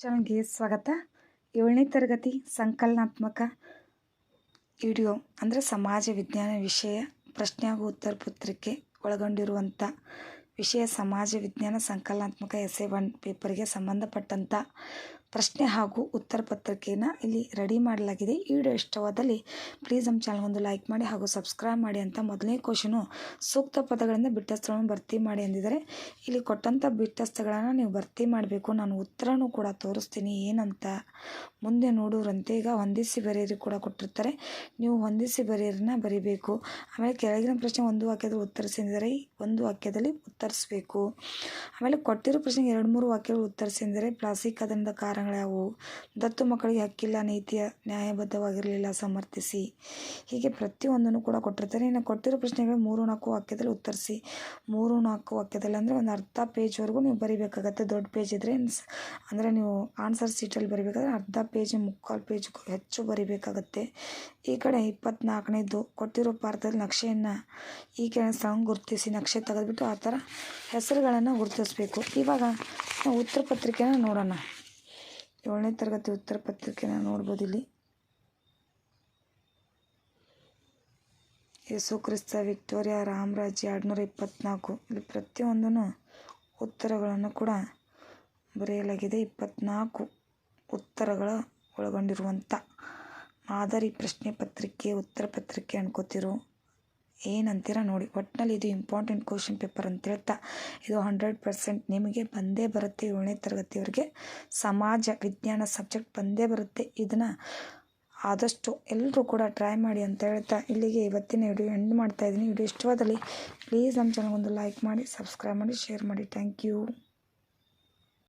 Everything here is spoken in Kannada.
ಚಾನಲ್ಗೆ ಸ್ವಾಗತ. ಏಳನೇ ತರಗತಿ ಸಂಕಲನಾತ್ಮಕ ವಿಡಿಯೋ ಅಂದರೆ ಸಮಾಜ ವಿಜ್ಞಾನ ವಿಷಯ ಪ್ರಶ್ನೆ ಹಾಗೂ ಉತ್ತರ ಪತ್ರಿಕೆ ಒಳಗೊಂಡಿರುವಂಥ ವಿಷಯ ಸಮಾಜ ವಿಜ್ಞಾನ ಸಂಕಲನಾತ್ಮಕ ಎಸೆ ಒನ್ ಪೇಪರ್ಗೆ ಸಂಬಂಧಪಟ್ಟಂಥ ಪ್ರಶ್ನೆ ಹಾಗೂ ಉತ್ತರ ಪತ್ರಿಕೆಯನ್ನು ಇಲ್ಲಿ ರೆಡಿ ಮಾಡಲಾಗಿದೆ. ಈ ವಿಡಿಯೋ ಇಷ್ಟವಾದಲ್ಲಿ ಪ್ಲೀಸ್ ನಮ್ಮ ಚಾನಲ್ ಒಂದು ಲೈಕ್ ಮಾಡಿ ಹಾಗೂ ಸಬ್ಸ್ಕ್ರೈಬ್ ಮಾಡಿ ಅಂತ ಮೊದಲನೇ ಕ್ವಶನು ಸೂಕ್ತ ಪದಗಳಿಂದ ಬಿಟ್ಟಸ್ಥಳವನ್ನು ಭರ್ತಿ ಮಾಡಿ ಅಂದಿದ್ದಾರೆ ಇಲ್ಲಿ ಕೊಟ್ಟಂಥ ಬಿಟ್ಟಸ್ಥಗಳನ್ನು ನೀವು ಭರ್ತಿ ಮಾಡಬೇಕು. ನಾನು ಉತ್ತರನೂ ಕೂಡ ತೋರಿಸ್ತೀನಿ. ಏನಂತ? ಮುಂದೆ ನೋಡೋರಂತೆ ಈಗ ಹೊಂದಿಸಿ ಬರೆಯರಿ ಕೂಡ ಕೊಟ್ಟಿರ್ತಾರೆ. ನೀವು ಹೊಂದಿಸಿ ಬರೆಯರನ್ನ ಬರಿಬೇಕು. ಆಮೇಲೆ ಕೆಳಗಿನ ಪ್ರಶ್ನೆ ಒಂದು ವಾಕ್ಯದಲ್ಲಿ ಉತ್ತರಿಸಿದರೆ ಒಂದು ವಾಕ್ಯದಲ್ಲಿ ಉತ್ತರಿಸಬೇಕು. ಆಮೇಲೆ ಕೊಟ್ಟಿರೋ ಪ್ರಶ್ನೆಗೆ ಎರಡು ಮೂರು ವಾಕ್ಯಗಳು ಉತ್ತರಿಸಿದರೆ ಪ್ಲಾಸ್ಟಿಕ್ ಅದರಿಂದ ಕಾರಣಗಳ್ಯಾವು ದತ್ತು ಮಕ್ಕಳಿಗೆ ಹಕ್ಕಿಲ್ಲ ನೀತಿಯ ನ್ಯಾಯಬದ್ಧವಾಗಿರಲಿಲ್ಲ, ಸಮರ್ಥಿಸಿ. ಹೀಗೆ ಪ್ರತಿಯೊಂದನ್ನು ಕೂಡ ಕೊಟ್ಟಿರ್ತಾರೆ. ಇನ್ನು ಕೊಟ್ಟಿರೋ ಪ್ರಶ್ನೆಗಳು ಮೂರು ನಾಲ್ಕು ವಾಕ್ಯದಲ್ಲಿ ಉತ್ತರಿಸಿ. ಮೂರು ನಾಲ್ಕು ವಾಕ್ಯದಲ್ಲಿ ಅಂದರೆ ಒಂದು ಅರ್ಧ ಪೇಜ್ವರೆಗೂ ನೀವು ಬರಿಬೇಕಾಗತ್ತೆ, ದೊಡ್ಡ ಪೇಜ್ ಇದ್ದರೆ ಅಂದರೆ ನೀವು ಆನ್ಸರ್ ಸೀಟಲ್ಲಿ ಬರಿಬೇಕಾದ್ರೆ ಅರ್ಧ ಪೇಜ್, ಮುಕ್ಕಾಲು ಪೇಜ್ ಹೆಚ್ಚು ಬರಿಬೇಕಾಗತ್ತೆ. ಈ ಕಡೆ ಇಪ್ಪತ್ನಾಲ್ಕನೇದು, ಕೊಟ್ಟಿರೋ ಪಾರ್ಥದಲ್ಲಿ ನಕ್ಷೆಯನ್ನು ಈ ಕೆಳ ಸ್ಥಳ ಗುರುತಿಸಿ ನಕ್ಷೆ ತೆಗೆದುಬಿಟ್ಟು ಆ ಥರ ಹೆಸರುಗಳನ್ನು ಗುರುತಿಸಬೇಕು. ಇವಾಗ ನಾವು ಉತ್ತರ ಪತ್ರಿಕೆನ ನೋಡೋಣ. ಏಳನೇ ತರಗತಿ ಉತ್ತರ ಪತ್ರಿಕೆನ ನೋಡ್ಬೋದು ಇಲ್ಲಿ. ಯೇಸು ಕ್ರಿಸ್ತ ವಿಕ್ಟೋರಿಯಾ, ರಾಮರಾಜ್ಯ ಎರಡುನೂರ ಇಪ್ಪತ್ನಾಲ್ಕು ಇಲ್ಲಿ ಪ್ರತಿಯೊಂದೂ ಉತ್ತರಗಳನ್ನು ಕೂಡ ಬರೆಯಲಾಗಿದೆ. ಇಪ್ಪತ್ನಾಲ್ಕು ಉತ್ತರಗಳ ಒಳಗೊಂಡಿರುವಂಥ ಮಾದರಿ ಪ್ರಶ್ನೆ ಪತ್ರಿಕೆ, ಉತ್ತರ ಪತ್ರಿಕೆ ಅನ್ಕೋತಿರೋ. ಏನಂತೀರ ನೋಡಿ. ಒಟ್ಟಿನಲ್ಲಿ ಇದು ಇಂಪಾರ್ಟೆಂಟ್ ಕ್ವಶನ್ ಪೇಪರ್ ಅಂತ ಹೇಳ್ತಾ, ಇದು ಹಂಡ್ರೆಡ್ ಪರ್ಸೆಂಟ್ ನಿಮಗೆ ಬಂದೇ ಬರುತ್ತೆ. ಏಳನೇ ತರಗತಿಯವರಿಗೆ ಸಮಾಜ, ವಿಜ್ಞಾನ ಸಬ್ಜೆಕ್ಟ್ ಬಂದೇ ಬರುತ್ತೆ. ಇದನ್ನು ಆದಷ್ಟು ಎಲ್ಲರೂ ಕೂಡ ಟ್ರೈ ಮಾಡಿ ಅಂತ ಹೇಳ್ತಾ, ಇಲ್ಲಿಗೆ ಇವತ್ತಿನ ವಿಡಿಯೋ ಎಂಡ್ ಮಾಡ್ತಾಯಿದ್ದೀನಿ ವಿಡಿಯೋ ಇಷ್ಟವಾದಲ್ಲಿ ಪ್ಲೀಸ್ ನಮ್ಮ ಚಾನಲ್ಗೊಂದು ಲೈಕ್ ಮಾಡಿ ಸಬ್ಸ್ಕ್ರೈಬ್ ಮಾಡಿ ಶೇರ್ ಮಾಡಿ. Thank you